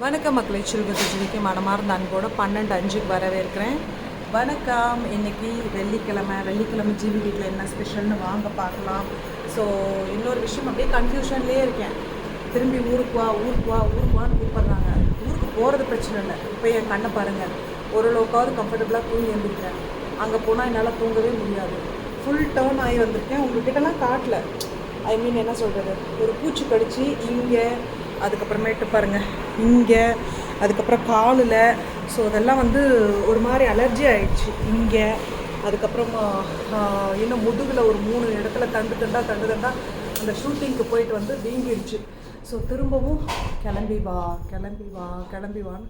வணக்கம் மக்களை செல்வத்துக்கு மனமார்ந்த அன்போட பன்னெண்டு அஞ்சுக்கு வரவேற்கிறேன். வணக்கம். இன்றைக்கி வெள்ளிக்கிழமை வெள்ளிக்கிழமை ஜிவி வீட்டில் என்ன ஸ்பெஷல்னு வாங்க பார்க்கலாம். ஸோ இன்னொரு விஷயம் அப்படியே கன்ஃபியூஷன்லேயே இருக்கேன். திரும்பி ஊருக்கு வா ஊருக்கு வா ஊருக்கு வான்னு கூப்பிட்றாங்க. ஊருக்கு போகிறது பிரச்சனை இல்லை. இப்போ என் கண்ணை பாருங்கள் ஓரளவுக்காவது கம்ஃபர்டபுளாக தூங்கி எழுந்திருக்கேன் அங்கே போனால் என்னால் தூங்கவே முடியாது. ஃபுல் டவுன் ஆகி வந்திருக்கேன். உங்கள்கிட்டலாம் காட்டல. ஐ மீன் என்ன சொல்கிறது ஒரு பூச்சி கடிச்சு இங்கே அதுக்கப்புறமேட்டு பாருங்கள் இங்கே அதுக்கப்புறம் காலில் ஸோ அதெல்லாம் வந்து ஒரு மாதிரி அலர்ஜி ஆயிடுச்சு. இங்கே அதுக்கப்புறமா இன்னும் முதுகில் ஒரு மூணு இடத்துல தண்டு தண்டா தண்டு தண்டா அந்த ஷூட்டிங்க்கு போயிட்டு வந்து வீங்கிடுச்சு. ஸோ திரும்பவும் கிளம்பி வா கிளம்பி வா கிளம்பி வான்னு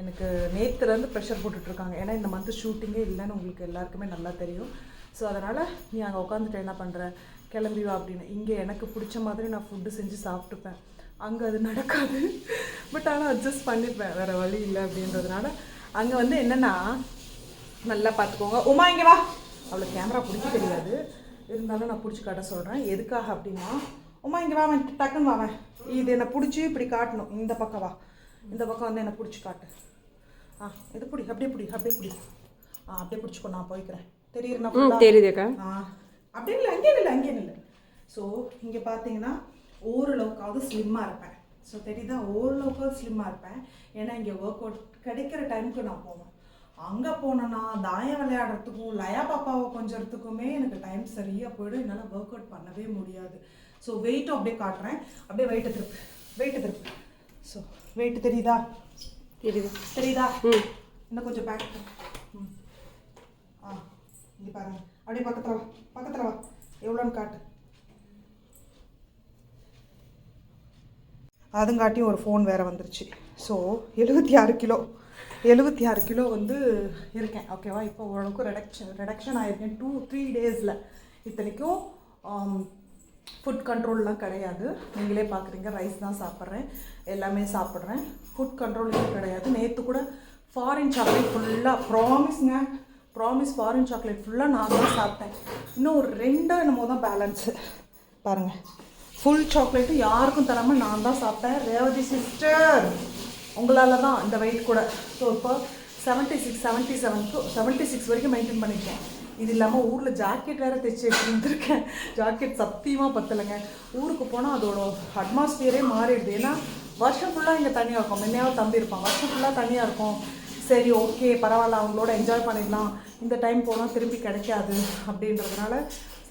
எனக்கு நேற்றுலேருந்து ப்ரெஷர் போட்டுட்ருக்காங்க. ஏன்னா இந்த மந்த்து ஷூட்டிங்கே இல்லைன்னு உங்களுக்கு எல்லாருக்குமே நல்லா தெரியும். ஸோ அதனால் நீ அங்கே உட்காந்துட்டு என்ன பண்ணுற கிளம்பி வா அப்படின்னு. இங்கே எனக்கு பிடிச்ச மாதிரி நான் ஃபுட்டு செஞ்சு சாப்பிட்டுப்பேன். அங்கே அது நடக்காது. பட் ஆனால் அட்ஜஸ்ட் பண்ணிப்பேன். வேறு வழி இல்லை அப்படின்றதுனால அங்கே வந்து என்னென்னா நல்லா பார்த்துக்கோங்க. உமா இங்கே வா. அவளுக்கு கேமரா பிடிக்க தெரியாது. இருந்தாலும் நான் பிடிச்சி காட்ட சொல்கிறேன் எதுக்காக அப்படின்னா உமா இங்கே வாவன் டக்குன்னு வாவன் இது என்னை பிடிச்சி இப்படி காட்டணும். இந்த பக்கம் வா. இந்த பக்கம் வந்து என்னை பிடிச்சி காட்டு. ஆ இது பிடி. அப்படியே பிடி. அப்படியே பிடி. ஆ அப்படியே பிடிச்சிக்கோ. நான் போய்க்கிறேன். தெரியுறேன் ம் தெரியுதுக்கா ஆ அப்படி இல்லை அங்கே இல்லை அங்கே இல்லை. ஸோ இங்கே பார்த்தீங்கன்னா ஓரளவுக்காவது ஸ்லிம்மாக இருப்பேன். ஸோ தெரியுதா? ஓரளவுக்காவது ஸ்லிம்மாக இருப்பேன். ஏன்னா இங்கே ஒர்க் அவுட் கிடைக்கிற டைமுக்கு நான் போவேன். அங்கே போனேன்னா தாயம் விளையாடுறதுக்கும் லயா பாப்பாவை கொஞ்சறதுக்குமே எனக்கு டைம் சரியாக போயிடும். என்னால் ஒர்க் அவுட் பண்ணவே முடியாது. ஸோ வெயிட்டும் அப்படியே காட்டுறேன். அப்படியே வெயிட்டை திருப்பு. வெயிட்டை திருப்பு. ஸோ வெயிட் தெரியுதா? தெரியுது. தெரியுதா? இன்னும் கொஞ்சம் பேக் ம். ஆ இங்கே பாருங்க. அப்படியே பக்கத்தில் வா. பக்கத்தில் வா. எவ்வளோன்னு காட்டு. அதுங்காட்டியும் ஒரு ஃபோன் வேறு வந்துருச்சு. ஸோ எழுபத்தி ஆறு கிலோ. எழுபத்தி ஆறு கிலோ வந்து இருக்கேன். ஓகேவா இப்போ ஓரளவுக்கு ரெடக்ஷன் ரெடக்ஷன் ஆகிருக்கேன் டூ த்ரீ டேஸில் இத்தனைக்கும் um, ஃபுட் கண்ட்ரோல்லாம் கிடையாது. நீங்களே பார்க்குறீங்க ரைஸ் தான் சாப்பிட்றேன். எல்லாமே சாப்பிட்றேன். ஃபுட் கண்ட்ரோல் எதுவும் கிடையாது. நேற்று கூட ஃபாரின் சாக்லேட் ஃபுல்லாக ப்ராமிஸ்ங்க ப்ராமிஸ் ஃபாரின் சாக்லேட் ஃபுல்லாக நான் தான் சாப்பிட்டேன். இன்னும் ஒரு ரெண்டோ என்னமோ தான் பேலன்ஸு பாருங்கள் ஃபுல் சாக்லேட்டு யாருக்கும் தராமல் நான் தான் சாப்பிட்டேன். ரேவதி சிஸ்டர் உங்களால் தான் இந்த வெயிட் கூட. ஸோ இப்போ செவன்ட்டி சிக்ஸ் செவன்ட்டி செவன்க்கு செவன்ட்டி சிக்ஸ் வரைக்கும் மெயின்டைன் பண்ணியிருக்கேன் இது இல்லாமல் ஊரில் ஜாக்கெட் வேறு தைச்சி எடுத்துருக்கேன் ஜாக்கெட் சத்தியமாக பத்தலைங்க. ஊருக்கு போனால் அதோட அட்மாஸ்பியரே மாறிடுது. ஏன்னா வருஷம் ஃபுல்லாக இங்கே தனியாக இருக்கும். முன்னையாவது தம்பி இருப்பான். வருஷம் ஃபுல்லாக தனியாக இருக்கும். சரி ஓகே பரவாயில்ல அவங்களோட என்ஜாய் பண்ணிடலாம். இந்த டைம் போனால் திரும்பி கிடைக்காது அப்படின்றதுனால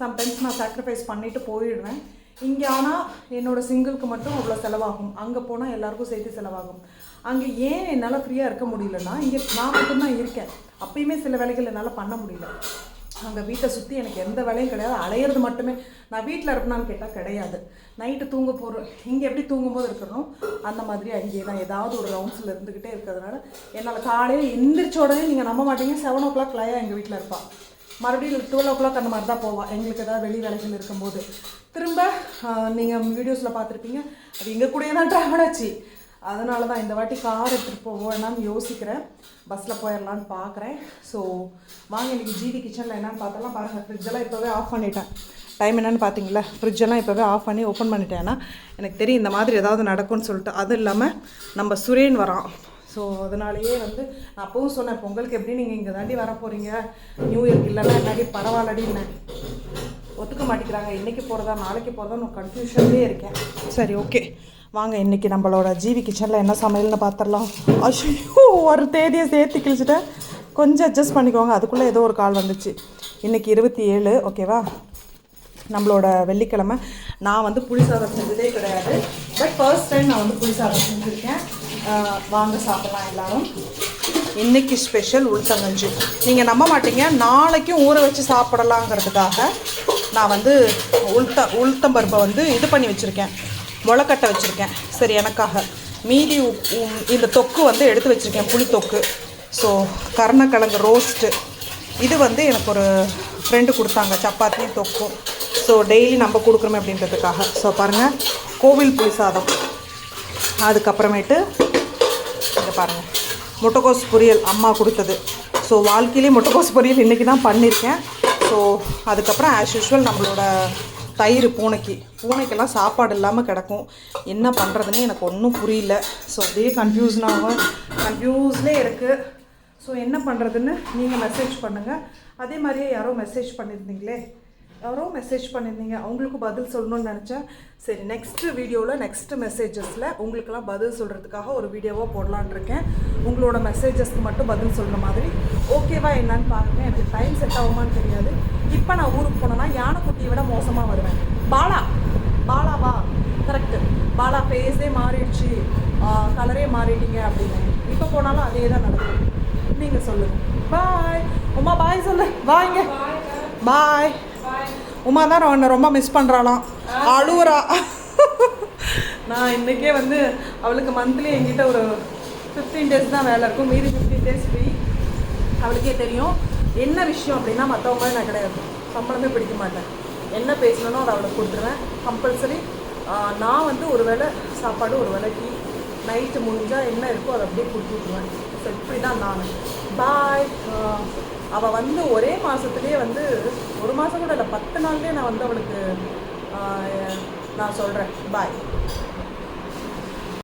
சம்டைம்ஸ் நான் சாக்ரிஃபைஸ் பண்ணிவிட்டு போயிடுவேன். இங்கே ஆனால் என்னோடய சிங்கிளுக்கு மட்டும் அவ்வளோ செலவாகும். அங்கே போனால் எல்லாருக்கும் சேர்த்து செலவாகும். அங்கே ஏன் என்னால் ஃப்ரீயாக இருக்க முடியலன்னா இங்கே நான் மட்டும்தான் இருக்கேன். அப்பயுமே சில வேலைகள் என்னால் பண்ண முடியல. அங்கே வீட்டை சுற்றி எனக்கு எந்த வேலையும் கிடையாது. அலையிறது மட்டுமே. நான் வீட்டில் இருப்பேனான்னு கேட்டால் கிடையாது. நைட்டு தூங்க போகிறோம் இங்கே எப்படி தூங்கும்போது இருக்கணும் அந்த மாதிரி அங்கேயே தான் ஏதாவது ஒரு ரவுண்ட்ஸில் இருந்துக்கிட்டே இருக்கிறதுனால என்னால் காலையில் எந்திரிச்ச உடனே நீங்கள் நம்ப மாட்டீங்க. செவன் ஓ கிளாக் லயா எங்கள் வீட்டில் இருப்பாள் மறுபடியும் டுவெல் ஓ கிளாக் அந்த மாதிரி தான் போவாள் எங்களுக்கு ஏதாவது வெளி வேலைகள் இருக்கும்போது. திரும்ப நீங்கள் வீடியோஸில் பார்த்துருப்பீங்க. அது எங்கள் கூடயே தான் ட்ராவல் ஆச்சு. அதனால தான் இந்த வாட்டி கார் எடுத்துகிட்டு போவோம் யோசிக்கிறேன். பஸ்ஸில் போயிடலான்னு பார்க்குறேன். ஸோ வாங்க இன்றைக்கி ஜிடி கிச்சனில் என்னென்னு பார்த்தலாம் பாருங்கள் ஃப்ரிட்ஜெல்லாம் இப்போவே ஆஃப் பண்ணிட்டேன். டைம் என்னென்னு பார்த்தீங்களா? ஃப்ரிட்ஜெல்லாம் இப்போவே ஆஃப் பண்ணி ஓப்பன் பண்ணிட்டேன்னா எனக்கு தெரியும் இந்த மாதிரி ஏதாவது நடக்கும்னு சொல்லிட்டு. அதுவும் இல்லாமல் நம்ம சுரேன் வரான். ஸோ அதனாலேயே வந்து நான் அப்பவும் சொன்னேன் பொங்கலுக்கு எப்படி நீங்கள் இங்கே தாண்டி வர போகிறீங்க நியூ இயர்க்கு இல்லைன்னா என்னாடி பரவாயில்லடின்னு ஒத்துக்க மாட்டேங்கிறாங்க. இன்றைக்கி போகிறதா நாளைக்கு போகிறதா நான் கன்ஃபியூஷன்லேயே இருக்கேன். சரி ஓகே வாங்க இன்றைக்கி நம்மளோட ஜிவி கிச்சனில் என்ன சமையல்னு பார்த்துடலாம் அஷ்யோ ஒரு தேதியை சேர்த்து கிழிச்சிட்டேன். கொஞ்சம் அட்ஜஸ்ட் பண்ணிக்கோங்க. அதுக்குள்ளே ஏதோ ஒரு கால் வந்துச்சு. இன்றைக்கி இருபத்தி ஏழு ஓகேவா நம்மளோட வெள்ளிக்கிழமை. நான் வந்து புளி சாதம் செஞ்சதே கிடையாது. பட் ஃபர்ஸ்ட் டைம் நான் வந்து புளி சாதம் செஞ்சுருக்கேன். வாங்க சாப்பிடலாம் எல்லாரும். இன்னைக்கு ஸ்பெஷல் உளுத்தங்கஞ்சி நீங்கள் நம்ப மாட்டீங்க. நாளைக்கும் ஊற வச்சு சாப்பிடலாங்கிறதுக்காக நான் வந்து உளுத்த உளுத்தம்பருப்பை வந்து இது பண்ணி வச்சுருக்கேன். முளைக்கட்டை வச்சுருக்கேன். சரி எனக்காக. மீதி உ- இந்த தொக்கு வந்து எடுத்து வச்சுருக்கேன். புளி தொக்கு. ஸோ கருணக்கிழங்கு ரோஸ்ட்டு இது வந்து எனக்கு ஒரு ஃப்ரெண்டு கொடுத்தாங்க. சப்பாத்தியும் தொக்கும். ஸோ டெய்லி நம்ம கொடுக்குறோமே அப்படின்றதுக்காக. ஸோ பாருங்கள் கோவில் புளி சாதம். அதுக்கப்புறமேட்டு இங்கே பாருங்கள் முட்டைக்கோஸ் பொரியல் அம்மா கொடுத்தது. ஸோ வாழ்க்கையிலே முட்டைக்கோஸ் பொரியல் இன்றைக்கி தான் பண்ணியிருக்கேன் ஸோ அதுக்கப்புறம் ஆஸ் யூஷுவல் நம்மளோட தயிர் பூனைக்கு. பூனைக்கெல்லாம் சாப்பாடு இல்லாமல் கிடக்கும். என்ன பண்ணுறதுன்னு எனக்கு ஒன்றும் புரியல. ஸோ அப்படியே கன்ஃபியூஸ்னாகவும் கன்ஃபியூஸ்லேயே இருக்குது ஸோ என்ன பண்ணுறதுன்னு நீங்கள் மெசேஜ் பண்ணுங்கள் அதே மாதிரியே யாரோ மெசேஜ் பண்ணியிருந்தீங்களே யாரோ மெசேஜ் பண்ணியிருந்தீங்க. அவங்களுக்கு பதில் சொல்லணும்னு நினச்சேன். சரி நெக்ஸ்ட் வீடியோவில் நெக்ஸ்ட் மெசேஜஸில் உங்களுக்கெல்லாம் பதில் சொல்கிறதுக்காக ஒரு வீடியோவாக போடலான்னு இருக்கேன். உங்களோட மெசேஜஸ்க்கு மட்டும் பதில் சொல்கிற மாதிரி. ஓகேவா என்னன்னு பாருங்கள் எனக்கு டைம் செட் ஆகுமான்னு தெரியாது. இப்போ நான் ஊருக்கு போனேன்னா யானைக்குட்டியை விட மோசமாக வருவேன். பாலா பாலாவா? கரெக்டு பாலா ஃபேஸே மாறிடுச்சு. கலரே மாறிட்டீங்க அப்படின்னு. இப்போ போனாலும் அதே தான் நடக்கும். நீங்கள் சொல்லுங்கள் பாய் உமா பாய் சொல்லு. வாங்க பாய் உமா தான் அவனை ரொம்ப மிஸ் பண்ணுறாளாம் அழுவுறா. நான் இன்றைக்கே வந்து அவளுக்கு மந்த்லி என்கிட்ட ஒரு ஃபிஃப்டீன் டேஸ் தான் வேலை இருக்கும். மீதி ஃபிஃப்டீன் டேஸ் ஃப்ரீ அவளுக்கே தெரியும். என்ன விஷயம் அப்படின்னா மற்றவங்க மாதிரி நான் கிடையாது. சம்பளமே பிடிக்க மாட்டேன். என்ன பேசணும்னோ அதை அவளுக்கு கொடுத்துருவேன். கம்பல்சரி நான் வந்து ஒரு வேளை சாப்பாடு ஒரு வேளை டீ நைட்டு முடிஞ்சால் என்ன இருக்கோ அதை அப்படியே கொடுத்துருவேன் ஸோ இப்படி தான் நான். பாய் அவள் வந்து ஒரே மாதத்துலேயே வந்து ஒரு மாதம் கூட இல்லை பத்து நாள்லேயே நான் வந்து அவளுக்கு நான் சொல்கிறேன் பாய்